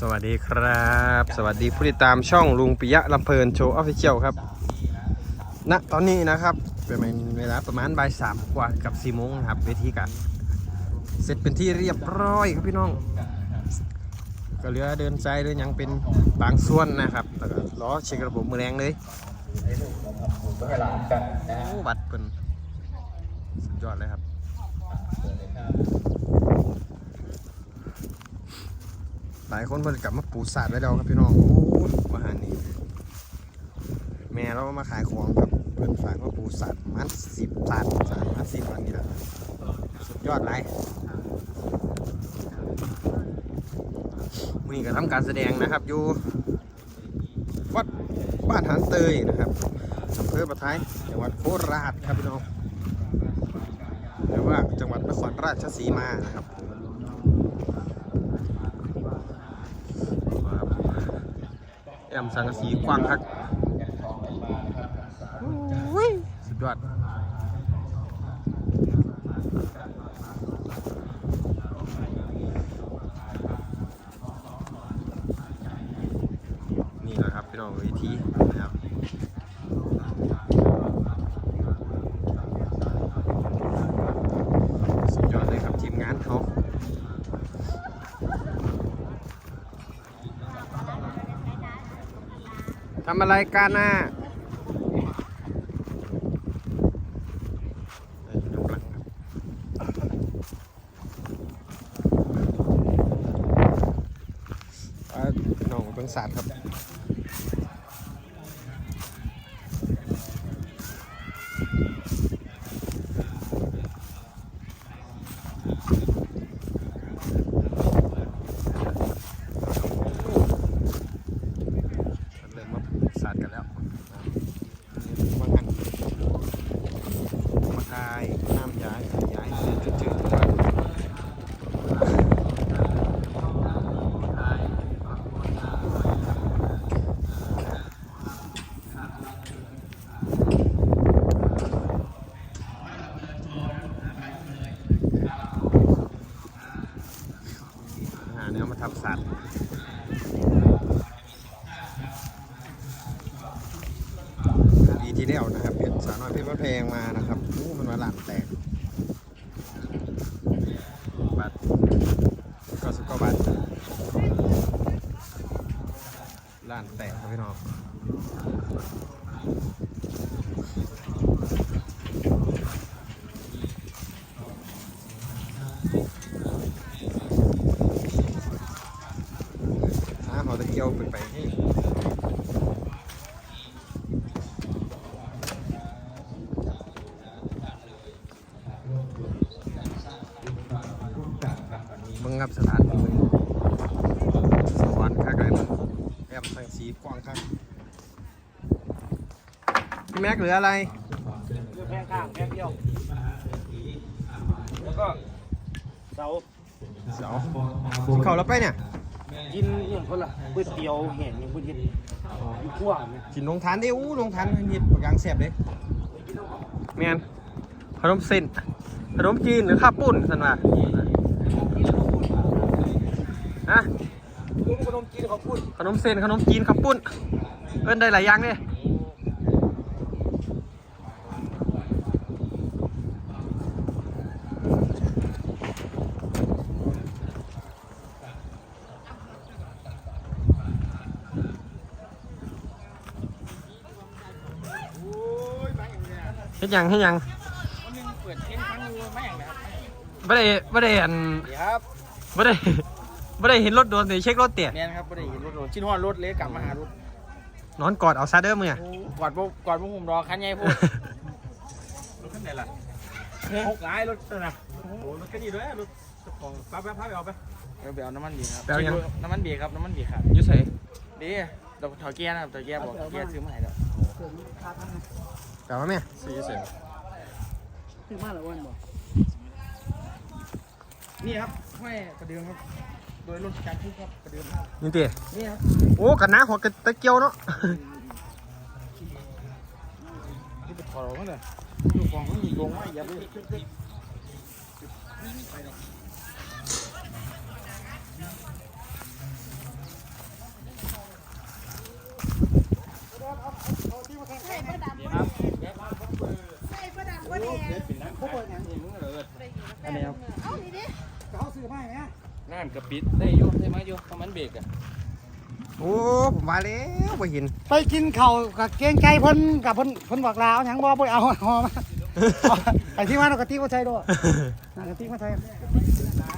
สวัสดีครับ สวัสดีผู้ติดตามช่องลุงปิยะลำเพลินโชว์ออฟฟิเชียลครับณตอนนี้นะครับเป็นเวลาประมาณบ่ายสามกว่ากับสี่โมงนะครับเวทีกันเสร็จเป็นที่เรียบร้อยครับพี่น้อง ก็เหลือเดินใจเดินยังเป็นบางส่วนนะครับแล้วก็ล้อเช็คระบบมือแรงเลยโอ้บัตรเป็นสุดยอดเลยครับ หลายคนเพิ่นกลับมาปลูกสัตว์ไว้แล้วครับพี่น้องโอ้มาหานี่แม่เรามาขายของครับเพิ่นฝากมาปลูกสัตว์มันสิบตันสามพันสิบวันนี้แหละสุดยอดไรวันนี้ก็ทำการแสดงนะครับอยู่วัดบ้านหานเตยนะครับอำเภอปะไทยจังหวัดโคราชครับพี่น้องหรือว่าจังหวัดนครราชสีมานะครับ แอมสังกะสีกว้างคักโอ้ยสุดยอดนี่แหละครับพี่น้องเวทีนะครับสุดยอดเลยครับทีมงานเขา ทำอะไรกันน่ะน้องเป็นสัตว์ครับ เริ่มมาสาดกันแล้ว มาหันมาคายน้ำย้ายย้ายจืดๆก่อนหาแนวมาทำสัตว์ ปีที่ แล้วนะครับเพชรสาวน้อยเพชรบ้านแพงมานะครับโอ้มันมาหลานแตกบัตรก็สิบกว่าบาทล้านแตกครับพี่น้องน้าหอตะเกียวเป็นไปให้ ครับสถานที่เบิ่งสวรรค์ข้างไกลมันแอมทางสีกว้างข้างพี่แม็กเหลืออะไรเลือกแพงข้างแพงเดียวแล้วก็เสาเสากินข้าวแล้วไปเนี่ยกินอย่างคนละก๋วยเตี๋ยวเห็นอย่างก๋วยเตี๋ยวอยู่ขั้วเนี่ยกินลงทานได้อู้ลงทานเห็ดปากกางแสบเลยแมนขนมเส้นขนมจีนหรือข้าวปุ้นสันว่า ฮะคุณขนมจีนเขาพูดขนมเส้นขนมจีนข้าวปุ้น เอิ้นได้หลายอย่างเลยเฮ็ดหยังเฮ็ดหยังเปิดเพลงครั้งนึงไม่อย่างนั้นบ่ได้บ่ได้อันเดี๋ยวครับบ่ได้ บ่ได้เห็นรถโดนแต่เช็ครถเตี่ยแมนครับไม่ได้เห็นรถโดนชิ้นหัวรถเล็กกลับมาหารถนอนกอดเอาซาเด้อมึงอะกอดพวกกอดพวกผมรอคันใหญ่พูดรถคันไหนล่ะหกหลายรถนะโอ้โหรถคันนี้ด้วยรถของป้าป้าพาไปเอาไปไปเอาน้ำมันเบียร์ครับไปเอายังน้ำมันเบียร์ครับน้ำมันเบียร์ครับอยู่ไสดีดอกถอยเกียร์นะครับถอยเกียร์บอกเกียร์ซื้อมาให้แล้วกลับมาแม่ซื้อเสร็จซื้อมาแล้ววันบอกนี่ครับห้อยกระเดื่องครับ โดยรถจักรทุกครับกระเดื่องนี่ตินี่ครับโอ้กันน้าหัวกระตะเกียวเนาะนี่เป็นขอร้องเลยดูของมันมีลงไว้อย่าไป กับปิดได้อยู่ใช่ไหมอยู่เพราะมันเบรกอะโอ้ผมมาแล้วบ่เห็น ไปกินข้าวกับเกรงใจเพิ่นกับเพิ่นเพิ่นบอกลาวหยังบ่บ่เอาหอมาไอ้ที่มาเอากะทิมาใส่ด้วยเอากะทิมาใส่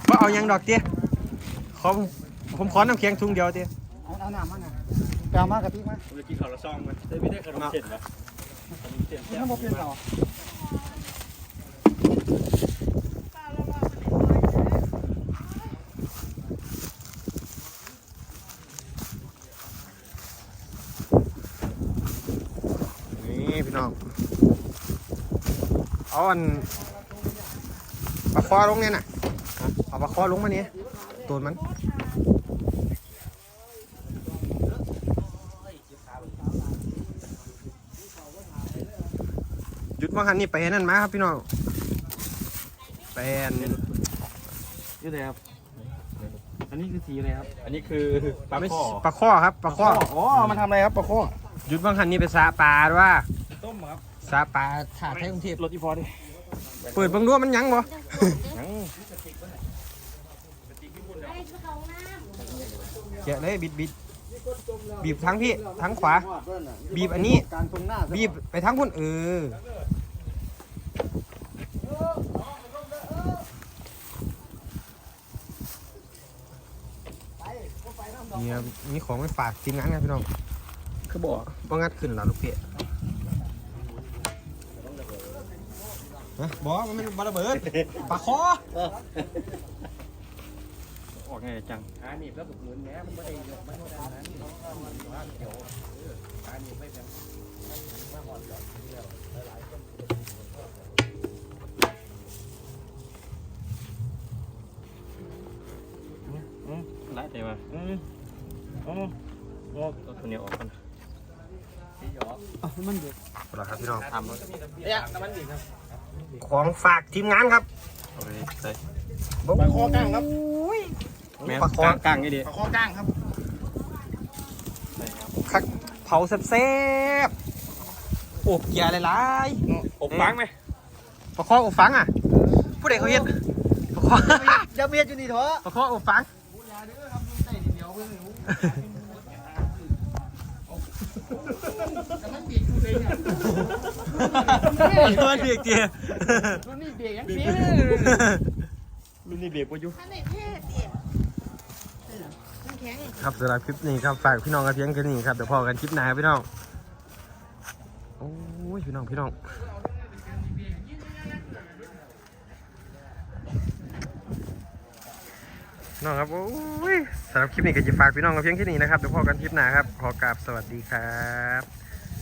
บ่เอาหยังดอกเตี้ยขอผมผมขอน้ำแข็งถุงเดียวเตี้ยเอาเอาน้ำมาน่ะไปเอามากะทิมาผมจะกินข้าวละซองมันได้ไม่ได้ขนมเส้นเหรอขนมเส้นกินน้ำบ่เปลี่ยนต่อ นี่ พี่น้องเอาอันปลาคอลงเนี่ยน่ะเอาปลาคอลงมาเนี่ยตัวมันหยุดว่าคันนี้ไปนั่นมาครับพี่น้องไปอันนี่เลยครับ อันนี้คือสีอะไรครับ อันนี้คือปลาไม่ข้อปลาข้อครับปลาข้ออ๋อมันทำอะไรครับปลาข้อหยุดว่าคันนี้ไปสาปลาด้วยว่า ต้มครับสาปลาถาดไทยกรุงเทพรถอีพอดิเปิดเบังดูว่ามันยังบ่ยังเจ๊เลยบิดบิดบีบทั้งพี่ทั้งขวา บีบอันนี้การตรงหน้าบีบไปทั้งพุ่นเออเนี่ยมีของไปฝากทีมงานครับพี่น้องคือบอกบ่งัดขึ้นแล้วลูกเปีย ฮะบอกมันเป็นบาระเบิดปลาคอออกไงจังอันนี้ก็บุกหมุนแหนมันไม่ได้ยกไม่ได้นั้นเดี๋ยวอันนี้ไม่เป็นได้แต่ว่าอืมอ๋อโอ้ตัวนี้ออกกันเอามันเดือดเอาละครับพี่น้องทำแล้วเนี่ยน้ำมันดีครับของฝากทีมงานครับเอาไปใส่ ปลาคอกลางครับ แม่ปลาคอ กลางนี่ดิข้อก้างครับใส่ครับคักเผาแซ่บๆอบเกียร์หลายอบฟังไหมๆปลาคออบฟังอะผู้ใดเขาเฮ็ดปลาคออย่าเบียดอยู่นี่เถอะปลาคออบฟัง มันเบียกเจียรุ่นนี้เบียดยังเสียรุ่นนี้เบรกว่าอยู่อันไหนเท่เดียน้ำแข็งครับสำหรับคลิปนี้ครับฝากพี่น้องกันเพียงแค่นี้ครับเดี๋ยวพอกันคลิปหน้าครับพี่น้องโอ้ยพี่น้องพี่น้องน้องครับโอ้ยสำหรับคลิปนี้ก็จะฝากพี่น้องกันเพียงแค่นี้นะครับเดี๋ยวพอกันคลิปหน้าครับขอกราบสวัสดีครับ